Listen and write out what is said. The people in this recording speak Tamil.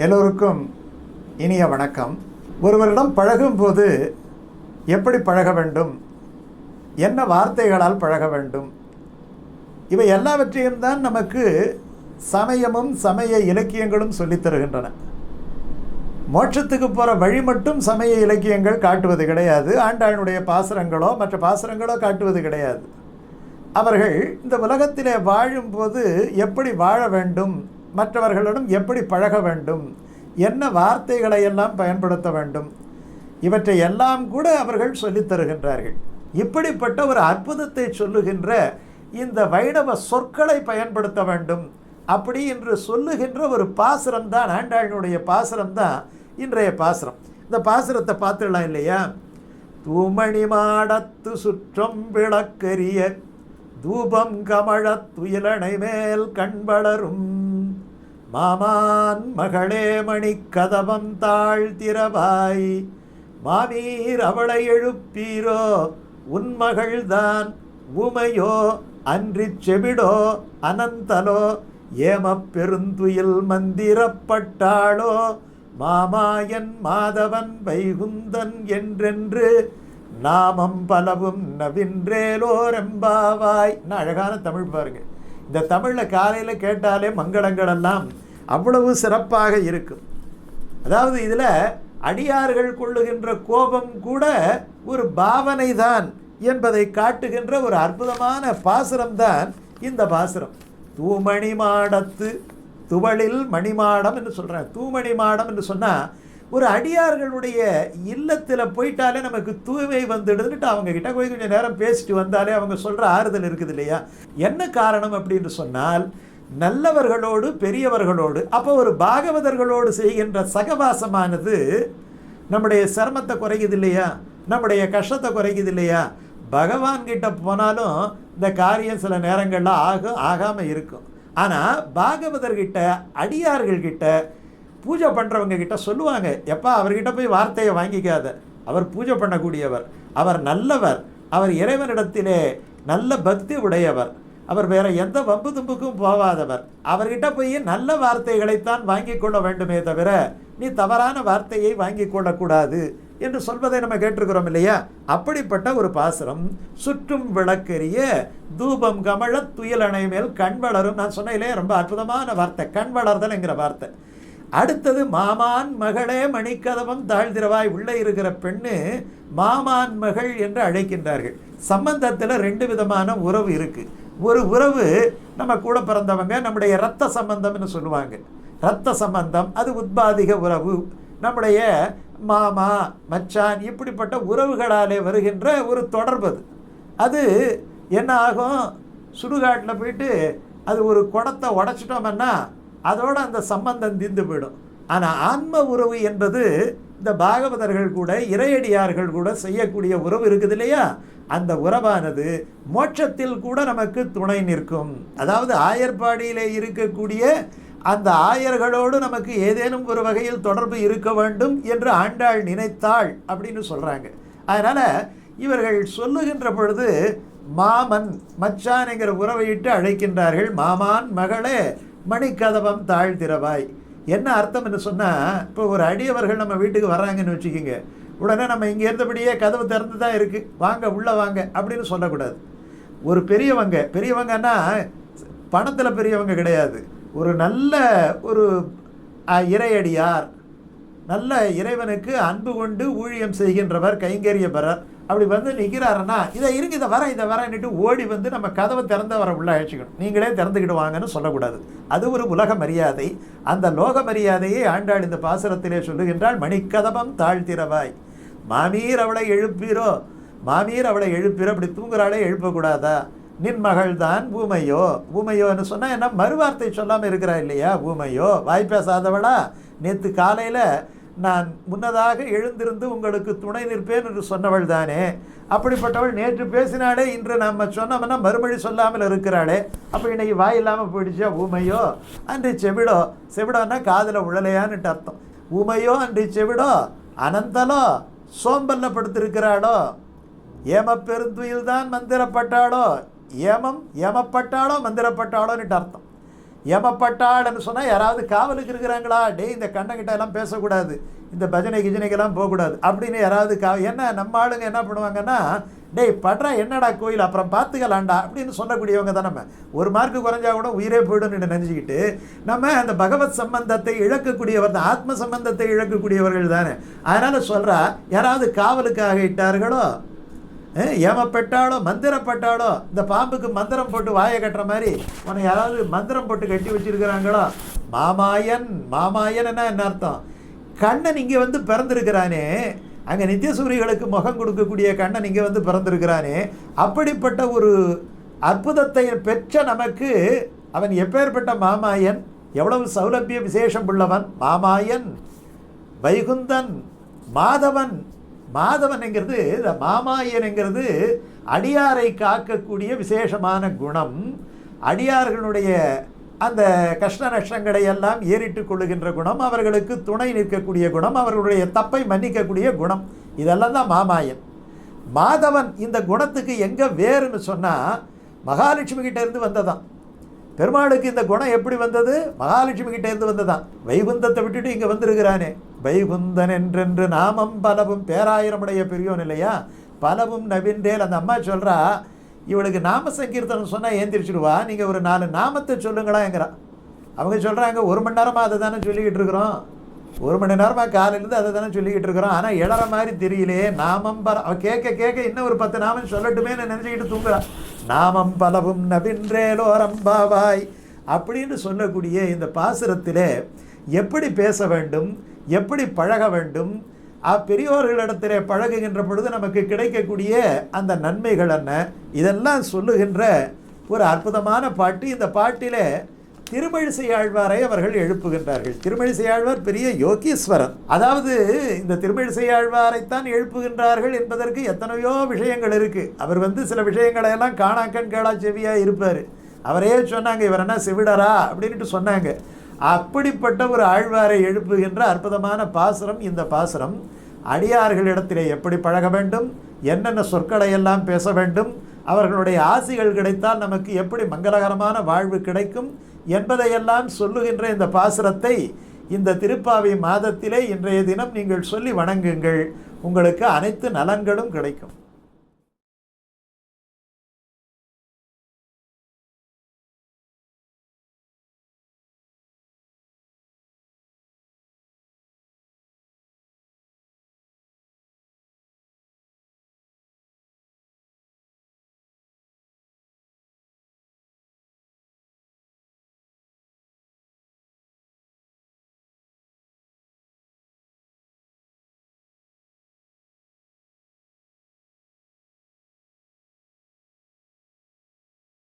எல்லோருக்கும் இனிய வணக்கம். ஒருவரிடம் பழகும்போது எப்படி பழக வேண்டும்? என்ன வார்த்தைகளால் பழக வேண்டும்? இவை எல்லாவற்றையும் தான் நமக்கு சமயமும் சமய இலக்கியங்களும் சொல்லித் தருகின்றன. மோட்சத்துக்கு போகிற வழி மட்டும் சமய இலக்கியங்கள் காட்டுவது கிடையாது. ஆண்டாளுடைய பாசுரங்களோ மற்ற பாசுரங்களோ காட்டுவது கிடையாது. அவர்கள் இந்த உலகத்திலே வாழும்போது எப்படி வாழ வேண்டும்? மற்றவர்களிடம் எப்படி பழக வேண்டும்? என்ன வார்த்தைகளை எல்லாம் பயன்படுத்த வேண்டும்? இவற்றை எல்லாம் கூட அவர்கள் சொல்லித் தருகின்றார்கள். இப்படிப்பட்ட ஒரு அற்புதத்தை சொல்லுகின்ற இந்த வைணவ சொற்களை பயன்படுத்த வேண்டும். அப்படி என்று சொல்லுகின்ற ஒரு பாசுரம் தான் ஆண்டாளினுடைய பாசுரம் தான் இன்றைய பாசுரம். இந்த பாசுரத்தை பார்த்துடலாம் இல்லையா? தூமணி மாடத்து சுற்றம் விளக்கரிய தூபம் கமழத் துயிலனை மேல் கண்வளரும் மாமான் மகளே மணி கதவம் தாழ்த்திரவாய் மாமீர் அவளை எழுப்பீரோ? உன் மகள்தான் உமையோ? அன்றிச் செவிடோ? அனந்தலோ? ஏமப் பெருந்துயில் மந்திரப்பட்டாளோ மாமாயன் மாதவன் வைகுந்தன் என்றென்று நாமம் பலவும் நவின்றேலோரெம்பாவாய் என்ன அழகான தமிழ் பாருங்க. இந்த தமிழில் காலையில் கேட்டாலே மங்களங்கள் எல்லாம் அவ்வளவு சிறப்பாக இருக்கும் அதாவது இதில் அடியார்கள் கொள்ளுகின்ற கோபம் கூட ஒரு பாவனை தான் என்பதை காட்டுகின்ற ஒரு அற்புதமான பாசுரம் தான் இந்த பாசுரம். தூமணி மாடத்து துவளில் மணிமாடம் என்று சொல்கிறேன் தூமணி மாடம் என்று சொன்னால் ஒரு அடியார்களுடைய இல்லத்தில் போயிட்டாலே நமக்கு தூய்மை வந்துடுதுன்னுட்டு அவங்க கிட்ட போய் கொஞ்சம் நேரம் பேசிட்டு வந்தாலே அவங்க சொல்கிற ஆறுதல் இருக்குது இல்லையா? என்ன காரணம் அப்படின்னு சொன்னால் நல்லவர்களோடு பெரியவர்களோடு அப்போ ஒரு பாகவதர்களோடு செய்கின்ற சகவாசமானது நம்முடைய சிரமத்தை குறைக்குது இல்லையா? நம்முடைய கஷ்டத்தை குறைக்குது இல்லையா? பகவான்கிட்ட போனாலும் இந்த காரியம் சில நேரங்களில் ஆகும் ஆகாமல் இருக்கும். ஆனால் பாகவதர்கிட்ட அடியார்கள்கிட்ட பூஜை பண்ணுறவங்க கிட்ட சொல்லுவாங்க எப்பா அவர்கிட்ட போய் வார்த்தையை வாங்கிக்காத. அவர் பூஜை பண்ணக்கூடியவர். அவர் நல்லவர். அவர் இறைவனிடத்திலே நல்ல பக்தி உடையவர். அவர் வேற எந்த வம்பு தும்புக்கும் போகாதவர் அவர்கிட்ட போய் நல்ல வார்த்தைகளைத்தான் வாங்கி கொள்ள வேண்டுமே தவிர நீ தவறான வார்த்தையை வாங்கி கொள்ளக்கூடாது என்று சொல்வதை நம்ம கேட்டிருக்கிறோம் இல்லையா? அப்படிப்பட்ட ஒரு பாசுரம் சுற்றும் விளக்கெரிய தூபம் கமழ துயிலணை மேல் கண் வளரும். நான் சொன்னேன் ரொம்ப அற்புதமான வார்த்தை கண் வளர்தல் என்கிற வார்த்தை. அடுத்தது மாமான் மகளே மணிக்கதவம் தாழ்திரவாய் உள்ளே இருக்கிற பெண்ணு மாமான் மகள் என்று அழைக்கின்றார்கள். சம்பந்தத்தில் ரெண்டு விதமான உறவு இருக்குது ஒரு உறவு நம்ம கூட பிறந்தவங்க நம்முடைய இரத்த சம்பந்தம்னு சொல்லுவாங்க. இரத்த சம்பந்தம் அது உத்பாதிக உறவு. நம்முடைய மாமா மச்சான் இப்படிப்பட்ட உறவுகளாலே வருகின்ற ஒரு தொடர்பு அது. அது என்ன ஆகும்? சுடுகாட்டில் போயிட்டு அது ஒரு குடத்தை உடச்சிட்டோம்னா அதோட அந்த சம்பந்தம் தீர்ந்து போயிடும். ஆனால் ஆன்ம உறவு என்பது இந்த பாகவதர்கள் கூட இறையடியார்கள் கூட செய்யக்கூடிய உறவு இருக்குது இல்லையா? அந்த உறவானது மோட்சத்தில் கூட நமக்கு துணை நிற்கும். அதாவது ஆயர்பாடியிலே இருக்கக்கூடிய அந்த ஆயர்களோடு நமக்கு ஏதேனும் ஒரு வகையில் தொடர்பு இருக்க வேண்டும் என்று ஆண்டாள் நினைத்தாள் அப்படின்னு சொல்கிறாங்க அதனால் இவர்கள் சொல்லுகின்ற பொழுது மாமன் மச்சான் என்கிற உறவையிட்டு அழைக்கின்றார்கள். மாமான் மகளே மணிக்கதவம் தாழ்த்திரவாய் என்ன அர்த்தம் என்று சொன்னால் இப்போ ஒரு அடியவர்கள் நம்ம வீட்டுக்கு வர்றாங்கன்னு வச்சுக்கோங்க. உடனே நம்ம இங்கே இருந்தபடியே கதவு திறந்து தான் இருக்குது வாங்க உள்ளே வாங்க அப்படின்னு சொல்லக்கூடாது. ஒரு பெரியவங்க பெரியவங்கன்னா பணத்தில் பெரியவங்க கிடையாது. ஒரு நல்ல ஒரு இறையடியார் நல்ல இறைவனுக்கு அன்பு கொண்டு ஊழியம் செய்கின்றவர் கைங்கரியபரர் அப்படி வந்து நிற்கிறாருன்னா இதை இருங்க இதை வரேன் இதை வரேன்னுட்டு ஓடி வந்து நம்ம கதவை திறந்த வர உள்ள அழைச்சிக்கணும். நீங்களே திறந்துக்கிட்டு வாங்கன்னு சொல்லக்கூடாது. அது ஒரு உலக மரியாதை. அந்த லோக மரியாதையை ஆண்டாள் இந்த பாசுரத்திலே சொல்லுகின்றால் மணிக்கதவம் தாழ்த்திரவாய் மாமீர் அவளை எழுப்பீரோ? மாமீர் அவளை எழுப்பீரோ? அப்படி தூங்குறாளே எழுப்பக்கூடாதா? நின் மகள் தான் ஊமையோ. ஊமையோன்னு சொன்னால் என்ன மறுவார்த்தை சொல்லாமல் இருக்கிறா இல்லையா? ஊமையோ. வாய் பேசாதவளா? நேற்று காலையில் நான் முன்னதாக எழுந்திருந்து உங்களுக்கு துணை நிற்பேன் என்று சொன்னவள் தானே. அப்படிப்பட்டவள் நேற்று பேசினாலே இன்று நம்ம சொன்னோம்னா மறுமொழி சொல்லாமல் இருக்கிறாளே. அப்போ இன்னைக்கு வாய் இல்லாமல் போயிடுச்சா ஊமையோ? அன்று செவிடோ? செவிடோன்னா காதில் உழலையான்னுட்டு அர்த்தம். ஊமையோ அன்று செவிடோ? அனந்தலோ சோம்பல்ல படுத்திருக்கிறாளோ ஏம பெருந்துயில் தான் மந்திரப்பட்டாளோ? ஏமம் ஏமப்பட்டாளோ மந்திரப்பட்டாளோன்னுட்டு அர்த்தம். ஏமப்பட்டாள்னு சொன்னால் யாராவது காவலுக்கு இருக்கிறாங்களா? டேய் இந்த கண்ணங்கிட்ட எல்லாம் பேசக்கூடாது. இந்த பஜனை கிஜனைக்கெல்லாம் போகக்கூடாது. அப்படின்னு யாராவது கா என்ன நம்ம ஆளுங்க என்ன பண்ணுவாங்கன்னா டேய் படுறா என்னடா கோயில்? அப்புறம் பார்த்துக்கலாண்டா அப்படின்னு சொல்லக்கூடியவங்க தான் நம்ம. ஒரு மார்க்கு குறைஞ்சா கூட உயிரே போயிடும்னு நினச்சிக்கிட்டு நம்ம அந்த பகவத் சம்பந்தத்தை இழக்கக்கூடியவர் தான். ஆத்ம சம்பந்தத்தை இழக்கக்கூடியவர்கள் தானே. அதனால் சொல்கிறா யாராவது காவலுக்காக இட்டார்களோ ஏமப்பட்டாலோ மந்திரப்பட்டாலோ இந்த பாம்புக்கு மந்திரம் போட்டு வாயை கட்டுற மாதிரி உன்னை யாராவது மந்திரம் போட்டு கட்டி வச்சிருக்கிறாங்களோ? மாமாயன் மாமாயன்னா என்ன அர்த்தம்? கண்ணன் இங்கே வந்து பிறந்திருக்கிறானே. அங்கே நித்தியசூரிகளுக்கு முகம் கொடுக்கக்கூடிய கண்ணன் இங்கே வந்து பிறந்திருக்கிறானே. அப்படிப்பட்ட ஒரு அற்புதத்தை பெற்ற நமக்கு அவன் எப்பேற்பட்ட மாமாயன்? எவ்வளவு சௌலபிய விசேஷம் உள்ளவன்? மாமாயன் வைகுந்தன் மாதவன் மாதவன்ங்கிறது இந்த மாமாயன்ங்கிறது அடியாரை காக்கக்கூடிய விசேஷமான குணம். அடியார்களுடைய அந்த கஷ்ட நஷ்டங்களை எல்லாம் ஏறிட்டு கொள்ளுகின்ற குணம் அவர்களுக்கு துணை நிற்கக்கூடிய குணம் அவர்களுடைய தப்பை மன்னிக்கக்கூடிய குணம். இதெல்லாம் தான் மாமாயன். மாதவன் இந்த குணத்துக்கு எங்கே வேறுன்னு சொன்னால் மகாலட்சுமி கிட்டேருந்து வந்ததான். பெருமாளுக்கு இந்த குணம் எப்படி வந்தது? மகாலட்சுமி கிட்டேருந்து வந்ததான். வைகுந்தத்தை விட்டுட்டு இங்கே வந்திருக்கிறானே. வைகுந்தன் என்றென்று நாமம் பலவும் பேராயிரமுடைய பெரியோன் இல்லையா? பலவும் நவீன்றேல் அந்த அம்மா சொல்கிறா இவளுக்கு நாம சங்கீர்த்தனம் சொன்னால் ஏந்திரிச்சிடுவா. நீங்கள் ஒரு நாலு நாமத்தை சொல்லுங்களாங்கிறா அவங்க சொல்கிறாங்க ஒரு மணி நேரமாக அதை தானே சொல்லிக்கிட்டு இருக்கிறோம். ஒரு மணி நேரமாக காலையிலேருந்து அதை தானே சொல்லிக்கிட்டு இருக்கிறோம். ஆனால் இளற மாதிரி தெரியலையே நாமம் பல அவ கேட்க கேட்க இன்னும் ஒரு பத்து நாமம் சொல்லட்டுமே நினச்சிக்கிட்டு தூங்குறா. நாமம் பலவும் நபின்றேலோரம்பாவாய் அப்படின்னு சொல்லக்கூடிய இந்த பாசுரத்திலே எப்படி பேச வேண்டும் எப்படி பழக வேண்டும் அப்பெரியோர்களிடத்திலே பழகுகின்ற பொழுது நமக்கு கிடைக்கக்கூடிய அந்த நன்மைகள் என்ன? இதெல்லாம் சொல்லுகின்ற ஒரு அற்புதமான பாட்டு. இந்த பாட்டிலே திருமழிசை ஆழ்வாரை அவர்கள் எழுப்புகின்றார்கள். திருமழிசை ஆழ்வார் பெரிய யோகீஸ்வரன் அதாவது இந்த திருமழிசை ஆழ்வாரைத்தான் எழுப்புகின்றார்கள் என்பதற்கு எத்தனையோ விஷயங்கள் இருக்குது அவர் வந்து சில விஷயங்களை எல்லாம் காணாக்கண் கேளா செவியாக இருப்பார். அவரே சொன்னாங்க இவர் என்ன செவிடரா? அப்படின்ட்டு சொன்னாங்க. அப்படிப்பட்ட ஒரு ஆழ்வாரை எழுப்புகின்ற அற்புதமான பாசுரம் இந்த பாசுரம். அடியார்களிடத்திலே எப்படி பழக வேண்டும்? என்னென்ன சொற்களை எல்லாம் பேச வேண்டும்? அவர்களுடைய ஆசிகள் கிடைத்தால் நமக்கு எப்படி மங்களகரமான வாழ்வு கிடைக்கும்? என்பதையெல்லாம் சொல்லுகின்ற இந்த பாசுரத்தை இந்த திருப்பாவை மாதத்திலே இன்றைய தினம் நீங்கள் சொல்லி வணங்குங்கள். உங்களுக்கு அனைத்து நலன்களும் கிடைக்கும்.